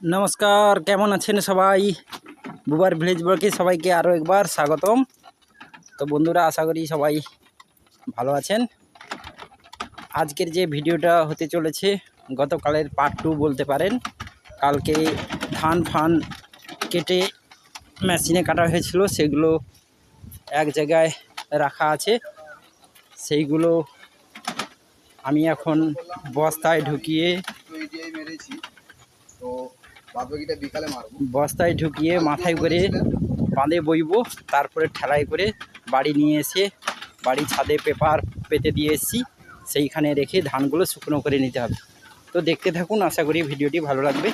নমস্কার, কেমন আছেন সবাই? বুবার ভিলেজ ব্লকে সবাইকে আরও একবার স্বাগতম। তো বন্ধুরা, আশা করি সবাই ভালো আছেন। আজকের যে ভিডিওটা হতে চলেছে, গতকালের পার্ট টু বলতে পারেন। কালকে ধান ফান কেটে মেশিনে কাটা হয়েছিল, সেগুলো এক জায়গায় রাখা আছে। সেইগুলো আমি এখন বস্তায় ঢুকিয়ে এই যে মেরেছি তো বাদ বাকিটা বিকালে মারবো বস্তায় ঢুকিয়ে মাথায় করে বাঁধে বইব তারপরে ঠেলাই করে বাড়ি নিয়ে এসে বাড়ি ছাদে পেপার পেতে দিয়ে এসেছি। সেইখানে রেখে ধানগুলো শুকনো করে নিতে হবে। তো দেখতে থাকুন আশা করি ভিডিওটি ভালো লাগবে।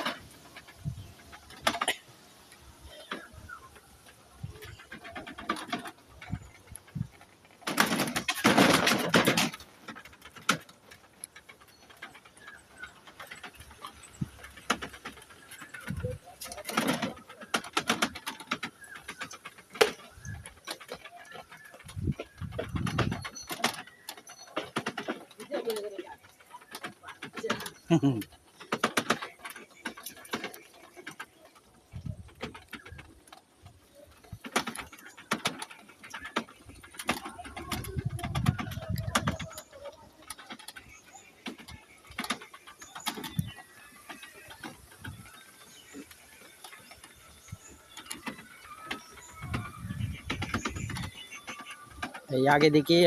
এই আগে দিকে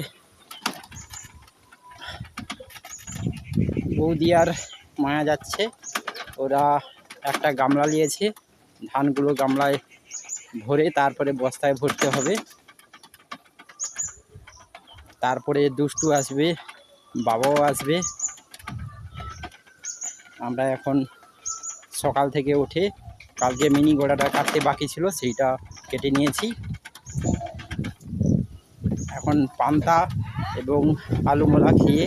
বৌদি আর মায়া যাচ্ছে। ওরা একটা গামলা নিয়েছে। ধানগুলো গামলায় ভরে তারপরে বস্তায় ভরতে হবে। তারপরে দুষ্টু আসবে, বাবাও আসবে। আমরা এখন সকাল থেকে উঠে কালকে মিনি গোড়াটা কাটতে বাকি ছিল, সেইটা কেটে নিয়েছি। এখন পান্তা এবং আলু মোলা খেয়ে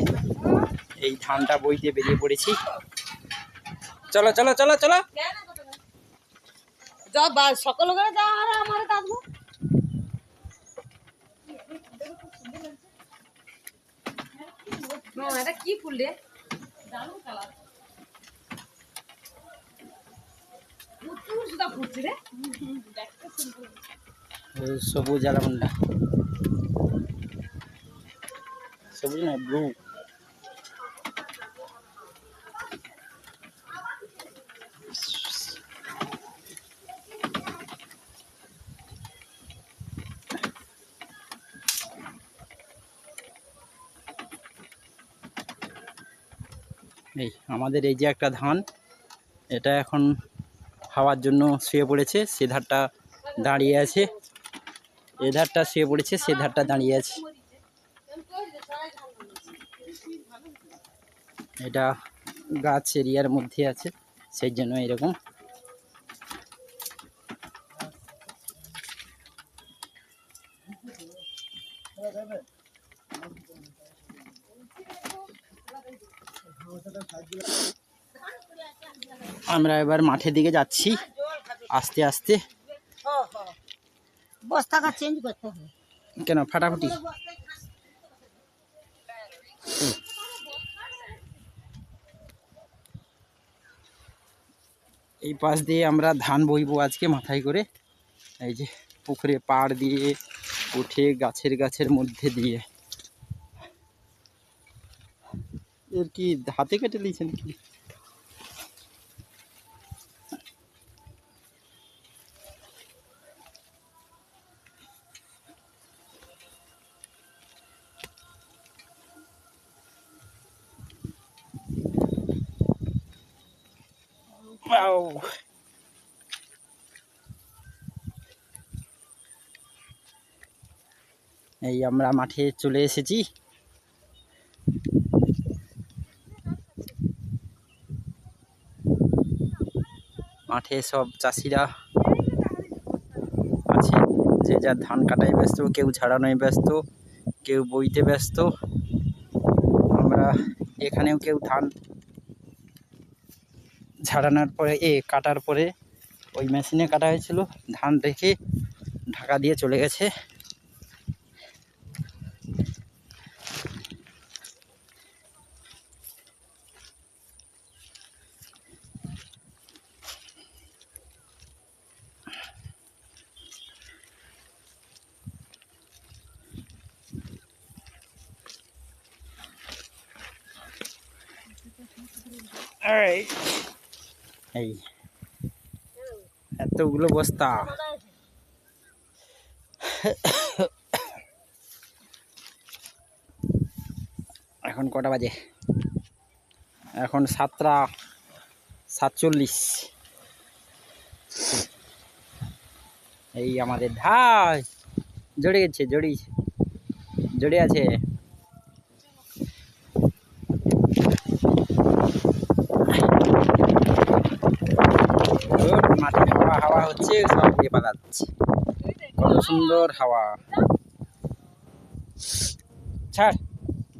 এই ধানটা বইতে বেরিয়ে পড়েছি। চলো চলো চলো চলো। সকল যা আর আমার কাটবো এটা কি ফুল রে? দারুণ কালার সবুজ আলামন্ডা। সবুজ না ব্লু এই আমাদের এই যে একটা ধান, এটা এখন খাওয়ার জন্য শুয়ে পড়েছে, সে ধারটা দাঁড়িয়ে আছে। এ ধারটা শুয়ে পড়েছে, সে ধারটা দাঁড়িয়ে আছে। এটা গাছ এরিয়ার মধ্যে আছে সেই জন্য এরকম। আমরা এবার মাঠের দিকে যাচ্ছি আস্তে আস্তে। বস্তাটা চেঞ্জ করতে হবে। কেন ফাটাফাটি? এই পাশ দিয়ে আমরা ধান বইবো আজকে মাথায় করে। এই যে পুকুরে পাড় দিয়ে, উঠে গাছের গাছের মধ্যে দিয়ে। এর কি, হাতে কেটে দিয়েছেন কি? এই আমরা মাঠে চলে এসেছি। মাঠে সব চাষিরা আছে, যে যার ধান কাটায় ব্যস্ত, কেউ ঝাড়ানোয় ব্যস্ত, কেউ বইতে ব্যস্ত। আমরা এখানেও কেউ ধান ঝাড়ানোর পরে, এ, কাটার পরে ওই মেশিনে কাটা হয়েছিল। ধান রেখে ঢাকা দিয়ে চলে গেছে। এই, এতগুলো বস্তা। এখন কটা বাজে? এখন সাতটা সাতচল্লিশ। এই আমাদের ঢাই জড়ে গেছে জড়ি জড়ে আছে গুড, মাঠে হাওয়া হাওয়া হচ্ছে সব কত সুন্দর হাওয়া। ছাড়,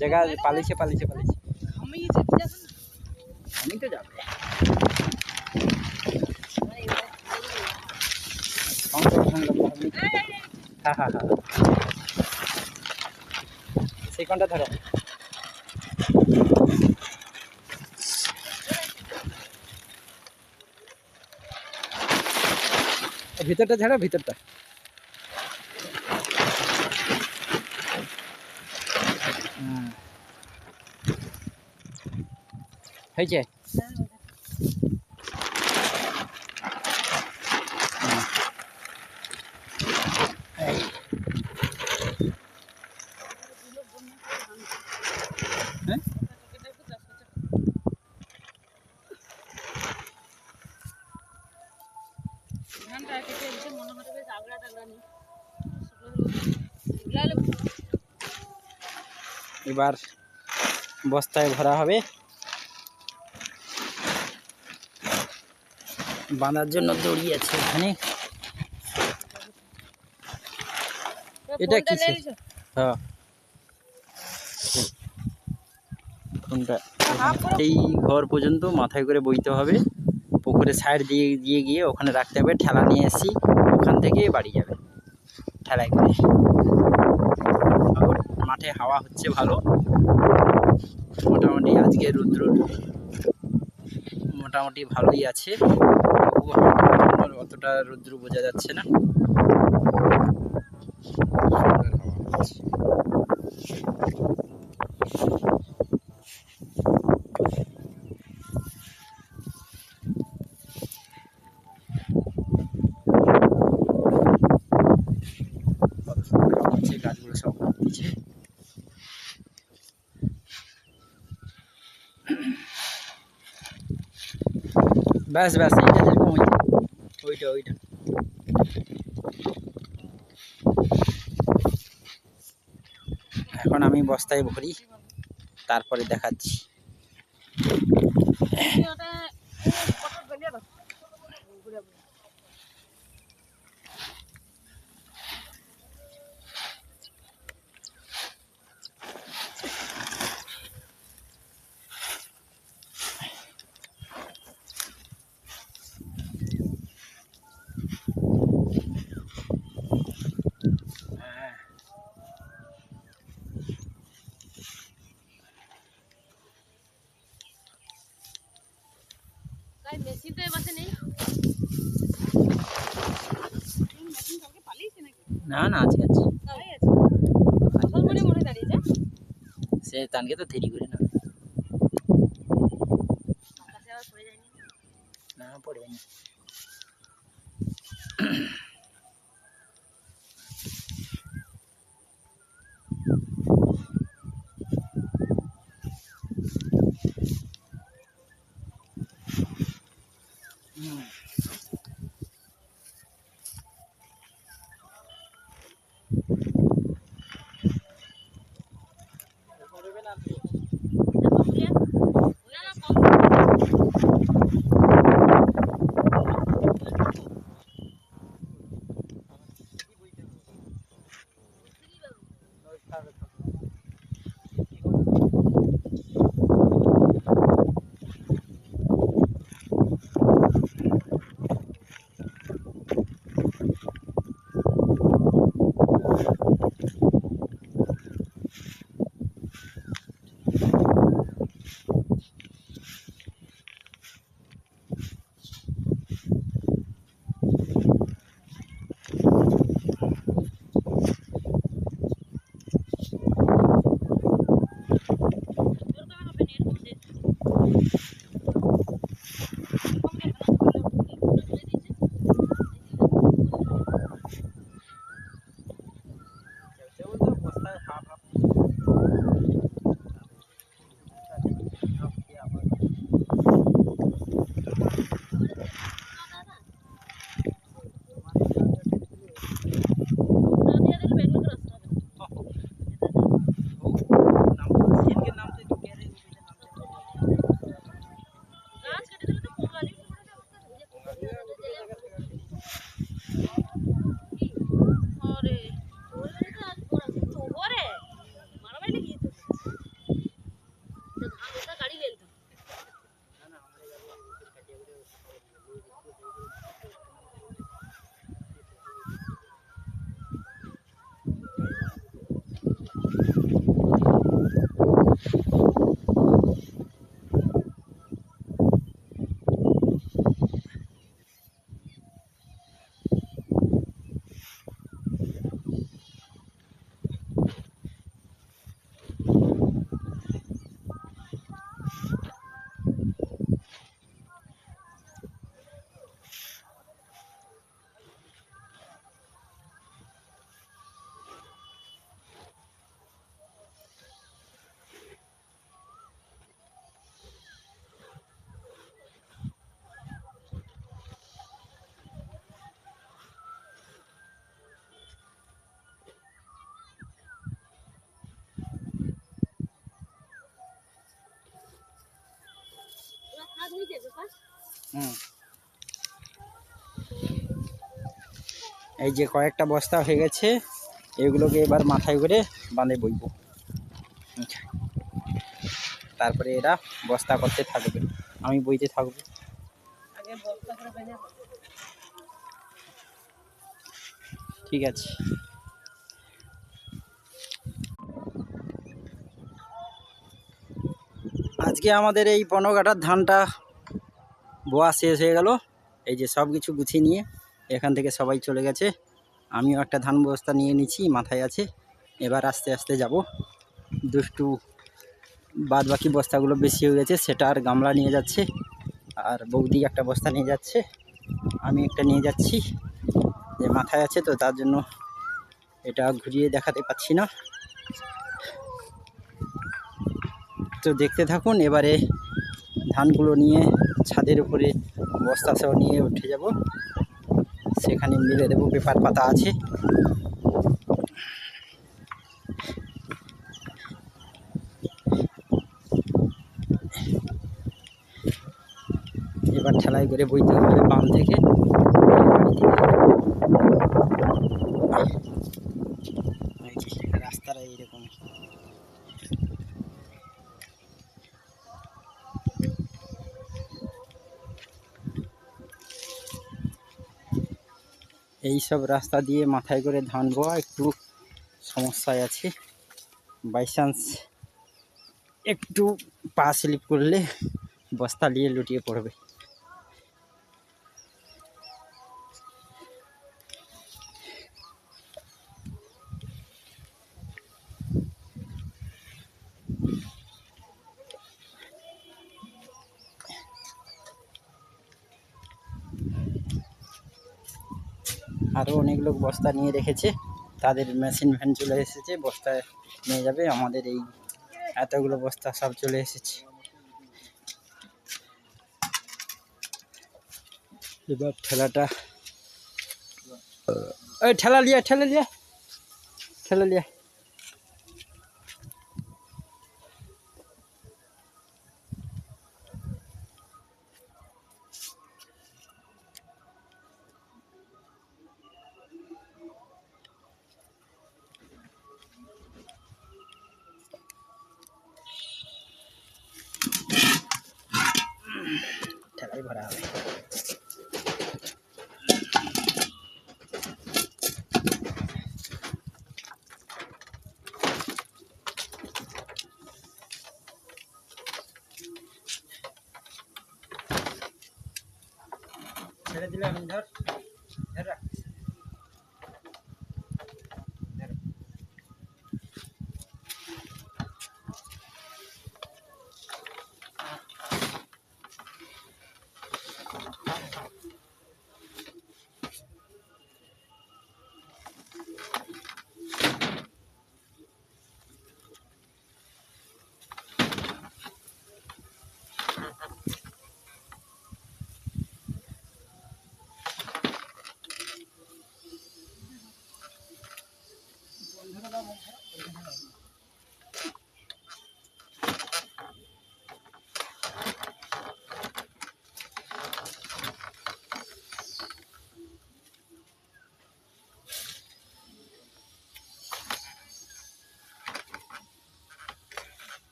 জায়গা পালিছে পালিছে পালিছে। আমি তো যাবে। হ্যাঁ হ্যাঁ হ্যাঁ। সেই কোনটা ধরো। ভিতরটা ঝাড়ো ভিতরটা। হয়েছে হুম। এই। হ্যাঁ? ধানটা কেটে এসে মনে হচ্ছে বেশ আগড়া টাগড়া নেই এগুলো হলে এবার বস্তায় ভরা হবে। বাঁধার জন্য দড়ি আছে এখানে। এটা? নিয়ে নিছো? হ্যাঁ। কোনটা এই ঘর পর্যন্ত মাথায় করে বইতে হবে। পুকুরে সাইড দিয়ে দিয়ে গিয়ে ওখানে রাখতে হবে। ঠেলা নিয়ে এসি ওখান থেকে বাড়ি যাবে। ঠেলায় করে। হাওয়া হচ্ছে ভালো। মোটামুটি আজকে রুদ্র মোটামুটি ভালোই আছে। অতটা রুদ্র বোঝা যাচ্ছে না সুন্দর হাওয়া হচ্ছে। কত সুন্দর হাওয়া হচ্ছে গাছগুলো সব দিচ্ছে ব্যাস ব্যাস এইটা যেরকম ওইটা ওইটা ওইটা। এখন আমি বস্তায় ভরি তারপরে দেখাচ্ছি। মেশিন তো এবারে নেই। না না আছে আছে। সে তানকে তো দেরি করে না। এই যে কয়েকটা বস্তা হয়ে গেছে, এগুলোকে এবার মাথায় করে বাঁধে বইব আচ্ছা। তারপরে এরা বস্তা করতে থাকবে আমি বইতে থাকব। ঠিক আছে আজকে আমাদের এই কাঠার ধানটা বোয়া শেষ হয়ে গেল। এই যে সব কিছু গুছিয়ে নিয়ে এখান থেকে সবাই চলে গেছে। আমিও একটা ধান বস্তা নিয়ে নিচ্ছি, মাথায় আছে। এবার আস্তে আস্তে যাব। দুষ্টু বাদ বাকি বস্তাগুলো বেশি হয়ে গেছে, সেটা আর গামলা নিয়ে যাচ্ছে। আর বৌদি একটা বস্তা নিয়ে যাচ্ছে। আমি একটা নিয়ে যাচ্ছি। যে মাথায় আছে তো, তার জন্য এটা ঘুরিয়ে দেখাতে পাচ্ছি না। তো দেখতে থাকুন, এবারে ধানগুলো নিয়ে ছাদের উপরে বস্তা সহ নিয়ে উঠে যাব। সেখানে মিলে দেবো পেপার পাতা আছে। এবার ঠেলাই করে বইতে হবে বাম থেকে। রাস্তাটা এইরকম এই সব রাস্তা দিয়ে মাথায় করে ধান বোয়া একটু সমস্যায় আছে। বাই চান্স একটু পা স্লিপ করলে বস্তা নিয়ে লুটিয়ে পড়বে। বস্তা নিয়ে রেখেছে। তাদের মেশিন ভ্যান চলে এসেছে, বস্তায় নিয়ে যাবে। আমাদের এই এতগুলো বস্তা সব চলে এসেছে। এবার ঠেলাটা ওই ঠেলা লিয়া ঠেলা লিয়া ঠেলা লিয়া।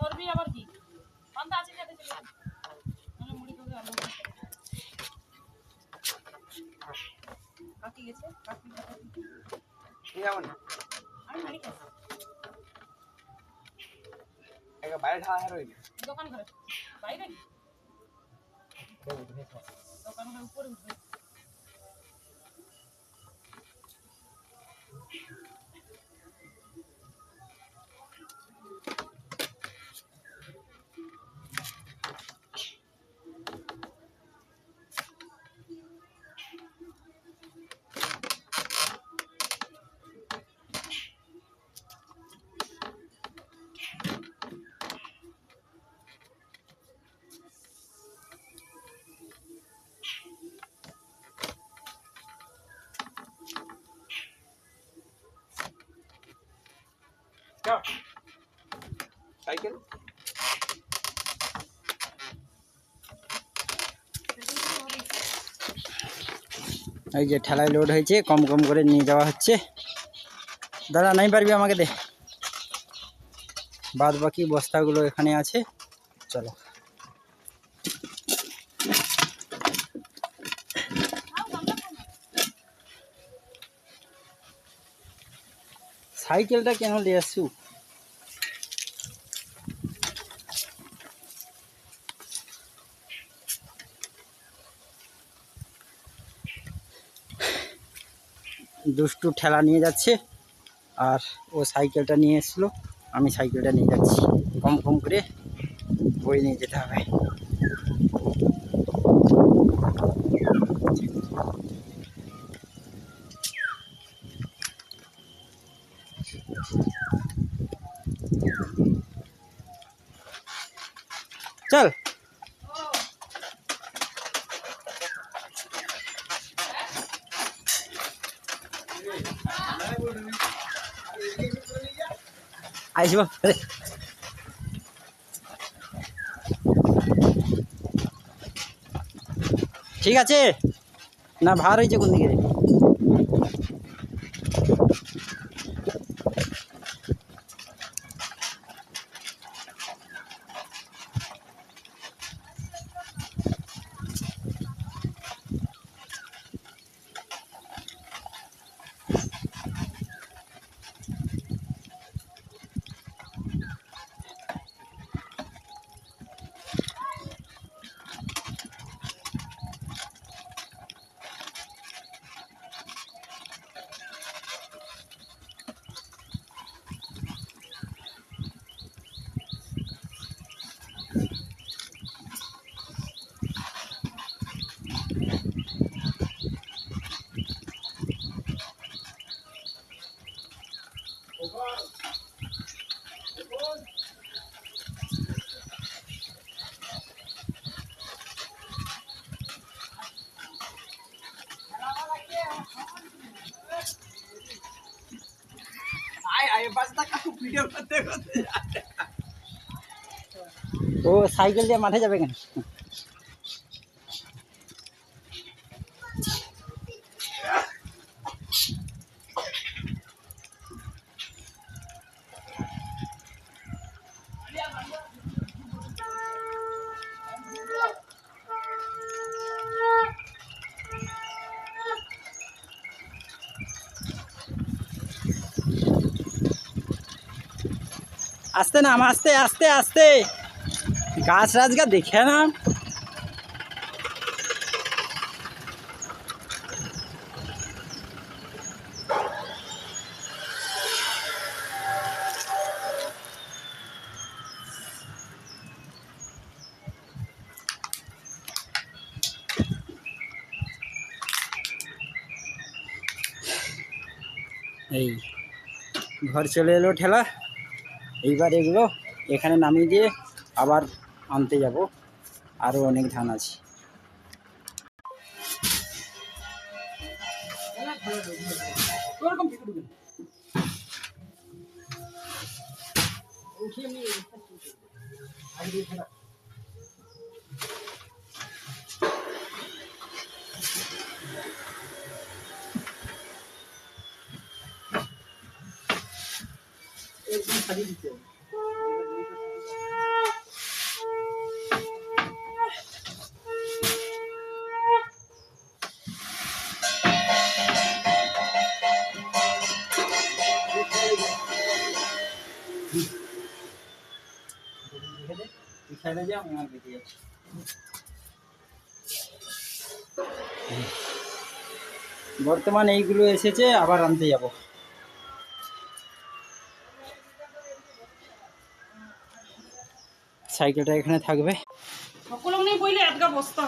ধরবি আবার কি পান্তা আছে খেতে চলে মুড়ি খাবে, খাবে। কাকি গেছে কাকি কাকি। যেমন আমি মুড়ি খাই বাইরে ঢালা রইল। দোকান ঘরে বাইরে দোকান ঘরে উপরে উঠবে। এই যে ঠেলায় লোড হয়েছে, কম কম করে নিয়ে যাওয়া হচ্ছে। দাদা, নাই পারবি আমাকে দে। বাদ বাকি বস্তাগুলো এখানে আছে। চলো। সাইকেলটা কেন নিয়ে আসছু? দুষ্টু ঠেলা নিয়ে যাচ্ছে, আর ও সাইকেলটা নিয়ে এসেছিল আমি সাইকেলটা নিয়ে যাচ্ছি। কম কম করে বই নিয়ে যেতে হবে চল আইসব ঠিক আছে? না ভার হয়েছে কোন দিকে ও সাইকেল দিয়ে মাঠে যাবে কেন আস্তে নাম আস্তে আস্তে আস্তে। গাছ রাজগা দেখে না। এই ঘর চলে এলো ঠেলা। এইবার এগুলো এখানে নামিয়ে দিয়ে আবার আনতে যাব। আরও অনেক ধান আছে। তুই খেলে যা আমি আর বেঁচে যাচ্ছি। বর্তমান এইগুলো এসেছে আবার আনতে যাব। সাইকেলটা এখানে থাকবে। সকল নেই বইলে এতটা বস্তা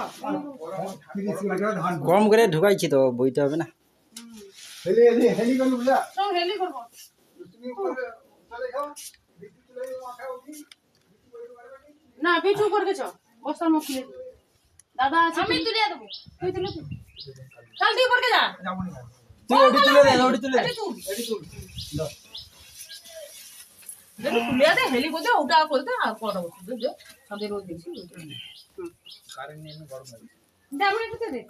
কম করে ঢুকাইছি তো বইতে হবে না। হেলি না পিছু করে চ বস্তার মুখ খুলে। দাদা আছে আমি তুলে দেবো। তুই তুলে চল তুই পড়কে যা। যাব না তুই ওটি তুলে দে ওটি তুলে দে। এটি তুল। দে হেলি করতে ওটা করতে আর করা বুঝছ তাদের রোজ দেখছি কারেন্ট নেই গরম লাগে। দে আমরা একটু দে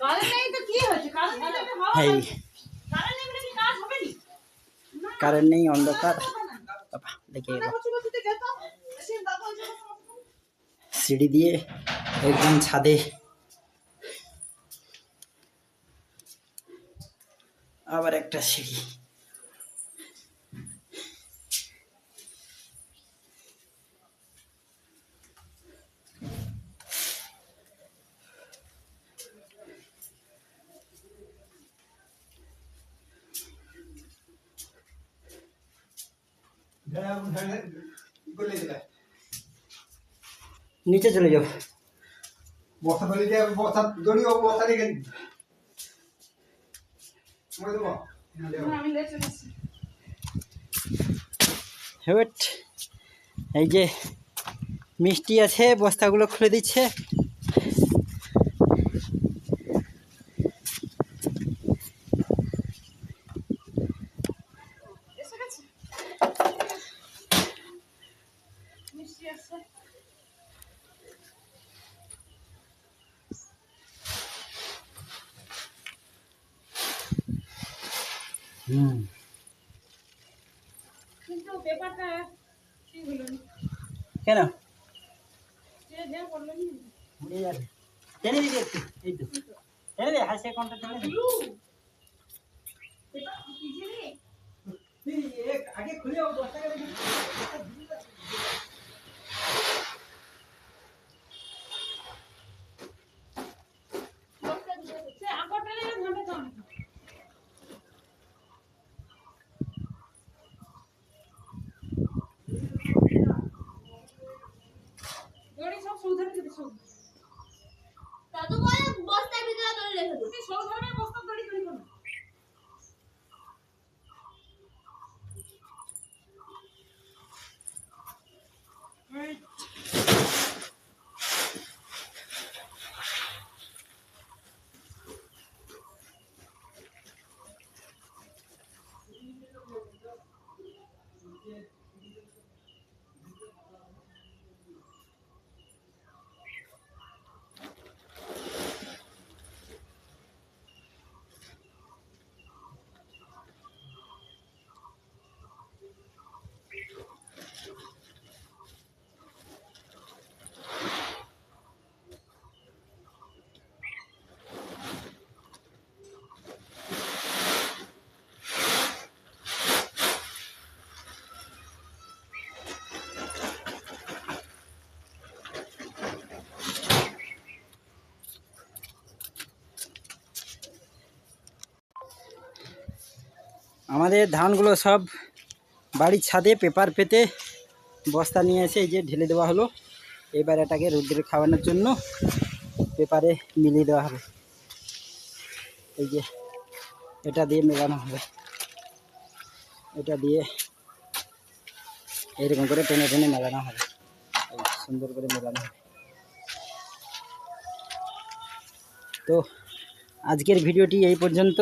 কারেন্ট নেই তো কি হয়েছে? কারেন্ট নেই তো হাওয়া কারেন্ট নেই বলে কি কাজ হবে নি? কারেন্ট নেই অন্ধকার। সিঁড়ি দিয়ে একদম ছাদে। আবার একটা সিঁড়ি। নিচে চলে যাও। বস্তা ফেলে দিয়ে বস্তা দড়ি ও বস্তা রেখে এই যে মিষ্টি আছে বস্তাগুলো খুলে দিচ্ছে। আমাদের ধানগুলো সব বাড়ির ছাদে পেপার পেতে বস্তা নিয়ে এসে এই যে ঢেলে দেওয়া হলো। এবার এটাকে রোদ্রে খাওয়ানোর জন্য পেপারে মিলিয়ে দেওয়া হবে। এই যে এটা দিয়ে মেলানো হবে। এটা দিয়ে এরকম করে টেনে টেনে মেলানো হবে। সুন্দর করে মেলানো হবে। তো আজকের ভিডিওটি এই পর্যন্ত।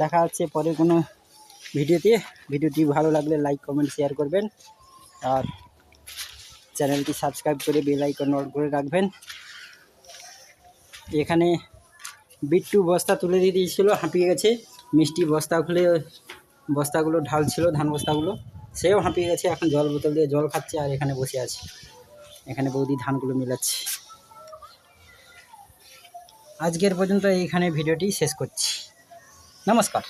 দেখা হচ্ছে পরে কোনো ভিডিওতে। ভিডিওটি ভালো লাগলে লাইক কমেন্ট শেয়ার করবেন। আর চ্যানেলটি সাবস্ক্রাইব করে বেল আইকন অন করে রাখবেন। এখানে বিট্টু বস্তা তুলে দিয়ে দিয়েছিল, হাঁপিয়ে গেছে। মিষ্টি বস্তা খুলে বস্তাগুলো ঢাল ছিল ধান বস্তাগুলো। সেও হাঁপিয়ে গেছে, এখন জল বোতল দিয়ে জল খাচ্ছে আর এখানে বসে আছে। এখানে বৌদি ধানগুলো মিলাচ্ছে। আজকের পর্যন্ত এইখানে ভিডিওটি শেষ করছি। নমস্কার